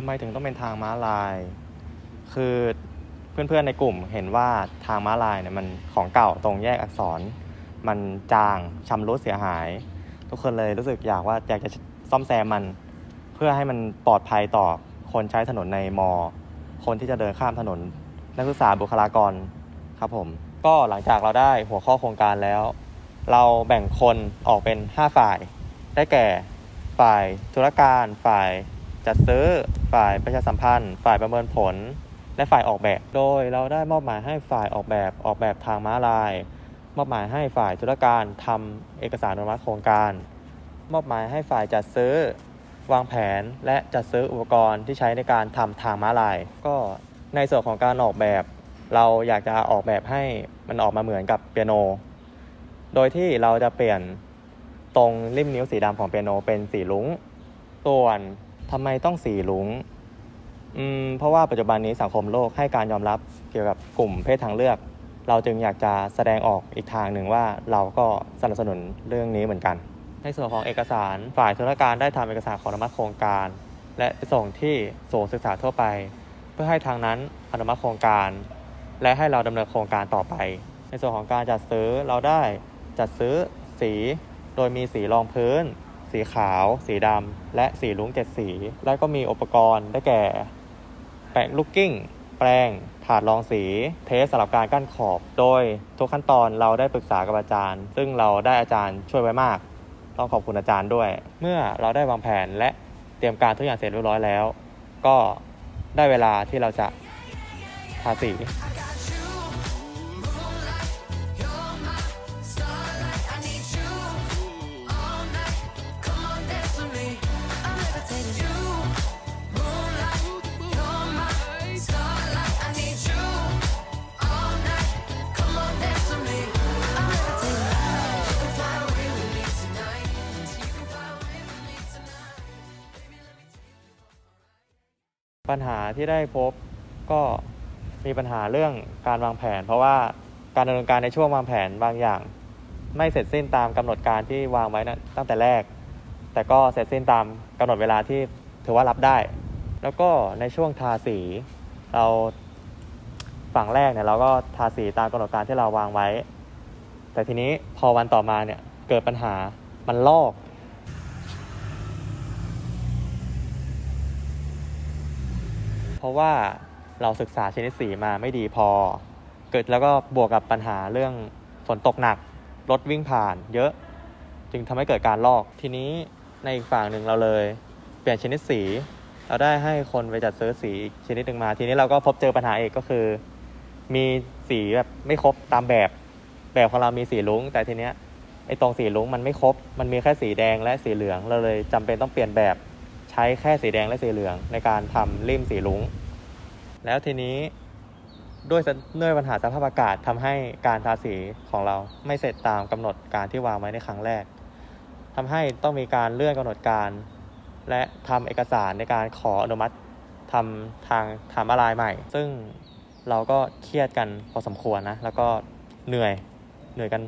ทำไมถึงต้องเป็นทางม้าลาย คือเพื่อนๆในกลุ่มเห็นว่าทางม้าลายเนี่ยมันของเก่าตรงแยกอักษร มันจางชำรุดเสียหาย ทุกคนเลยรู้สึกอยากว่าอยากจะซ่อมแซมมัน เพื่อให้มันปลอดภัยต่อคนใช้ถนนในมอ คนที่จะเดินข้ามถนน นักศึกษาบุคลากรครับผม ก็หลังจากเราได้หัวข้อโครงการแล้ว เราแบ่งคนออกเป็น 5 ฝ่าย ได้แก่ ฝ่ายธุรการ ฝ่าย จัดซื้อฝ่ายประชาสัมพันธ์ ฝ่ายประเมินผล และฝ่ายออกแบบ โดยเราได้มอบหมายให้ฝ่ายออกแบบออกแบบทางม้าลาย มอบหมายให้ฝ่ายธุรการทำเอกสารอนุมัติโครงการ มอบหมายให้ฝ่ายจัดซื้อ วางแผนและจัดซื้ออุปกรณ์ที่ใช้ในการทำทางม้าลาย ก็ในส่วนของการออกแบบ เราอยากจะออกแบบให้มันออกมาเหมือนกับเปียโน โดยที่เราจะเปลี่ยนตรงริมนิ้วสีดำของเปียโนเป็นสีลุ้ง ส่วน ทำไมต้องสีลุงอืมเพราะว่าปัจจุบันนี้สังคมโลกให้การยอมรับเกี่ยวกับกลุ่มเพศทางเลือก เราจึงอยากจะแสดงออกอีกทางหนึ่งว่าเราก็สนับสนุนเรื่องนี้เหมือนกัน ในส่วนของเอกสารฝ่ายธุรการได้ทำเอกสารขออนุมัติโครงการ และส่งที่ศูนย์ศึกษาทั่วไป เพื่อให้ทางนั้นอนุมัติโครงการ และให้เราดำเนินโครงการต่อไป ในส่วนของการจัดซื้อเราได้จัดซื้อสี โดยมีสีรองพื้น สีขาว สีดำ และสีลุ้งเจ็ดสี และก็มีอุปกรณ์ได้แก่ แปะลูกกิ้ง แปรงถาดรองสี เทสสำหรับการกั้นขอบ โดยทุกขั้นตอนเราได้ปรึกษากับอาจารย์ ซึ่งเราได้อาจารย์ช่วยไว้มาก ต้องขอบคุณอาจารย์ด้วย เมื่อเราได้วางแผนและเตรียมการทุกอย่างเสร็จเรียบร้อยแล้ว ก็ได้เวลาที่เราจะทาสี ปัญหาที่ได้พบก็มีปัญหาเรื่องการวางแผน เพราะว่าการดำเนินการในช่วงวางแผนบางอย่าง ไม่เสร็จสิ้นตามกำหนดการที่วางไว้นะตั้งแต่แรก แต่ก็เสร็จสิ้นตามกำหนดเวลาที่ถือว่ารับได้ แล้วก็ในช่วงทาสี เราฝั่งแรกเนี่ยเราก็ทาสีตามกำหนดการที่เราวางไว้ แต่ทีนี้พอวันต่อมาเนี่ยเกิดปัญหามันลอก เพราะว่าเราศึกษาชนิดสีมาไม่ดีพอ เกิดแล้วก็บวกกับปัญหาเรื่องฝนตกหนัก รถวิ่งผ่าน เยอะ จึงทำให้เกิดการลอก ทีนี้ในอีกฝั่งหนึ่งเราเลย เปลี่ยนชนิดสี เราได้ให้คนไปจัดซื้อสีชนิดหนึ่งมา ทีนี้เราก็พบเจอปัญหาเอกก็คือ มีสีแบบไม่ครบตามแบบ แบบของเรามีสีลุ้ง แต่ทีเนี้ยไอ้ตรงสีลุ้งมันไม่ครบ มันมีแค่สีแดงและสีเหลือง เราเลยจำเป็นต้องเปลี่ยนแบบ ช้แค่สีแดงและสีเหลืองในการทำริมสีลุ้ง แล้วทีนี้ด้วยสด้วยปัญหาสภาพอากาศทำให้การทาสีของเราไม่เสร็จตามกำหนดการที่วางไว้ในครั้งแรกทำให้ต้องมีการเลื่อนกำหนดการ และทำเอกสารในการขออนุมัติทำทางทำอะไรใหม่ ซึ่งเราก็เครียดกันพอสมควรนะ แล้วก็เหนื่อย เหนื่อยกัน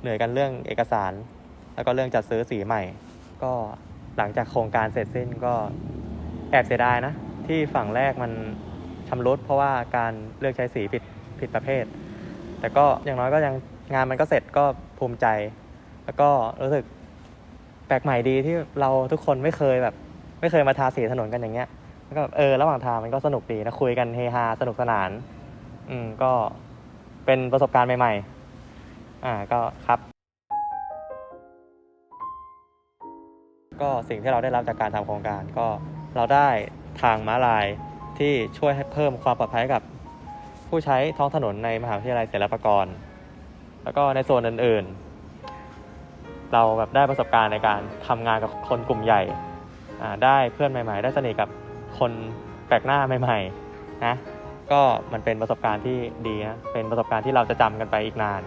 เหนื่อยกันเรื่องเอกสาร แล้วก็เรื่องจัดซื้อสีใหม่ ก็ หลังจากโครงการเสร็จสิ้นก็แอบเสียดายนะ ที่ฝั่งแรกมันชำรุดเพราะว่าการเลือกใช้สีผิดผิดประเภท แต่ก็อย่างน้อยก็ยังงานมันก็เสร็จก็ภูมิใจ แล้วก็รู้สึกแปลกใหม่ดีที่เราทุกคนไม่เคยแบบ ไม่เคยมาทาสีถนนกันอย่างเงี้ยแล้วก็แบบเออระหว่างทางมันก็สนุกดีนะคุยกันเฮฮาสนุกสนาน อืมก็เป็นประสบการณ์ใหม่ ๆ อ่าก็ครับ ก็สิ่งที่เราได้รับจากการทำโครงการก็เราได้ทางม้าลายที่ช่วยให้เพิ่มความปลอดภัยกับ ผู้ใช้ท้องถนนในมหาวิทยาลัยศิลปากร แล้วก็ในโซนอื่นๆ เราแบบได้ประสบการณ์ในการทำงานกับคนกลุ่มใหญ่ได้เพื่อนใหม่ ๆ ได้สนิทกับคนแปลกหน้าใหม่ๆนะก็มันเป็นประสบการณ์ที่ดีนะเป็นประสบการณ์ที่เราจะจำกันไปอีกนาน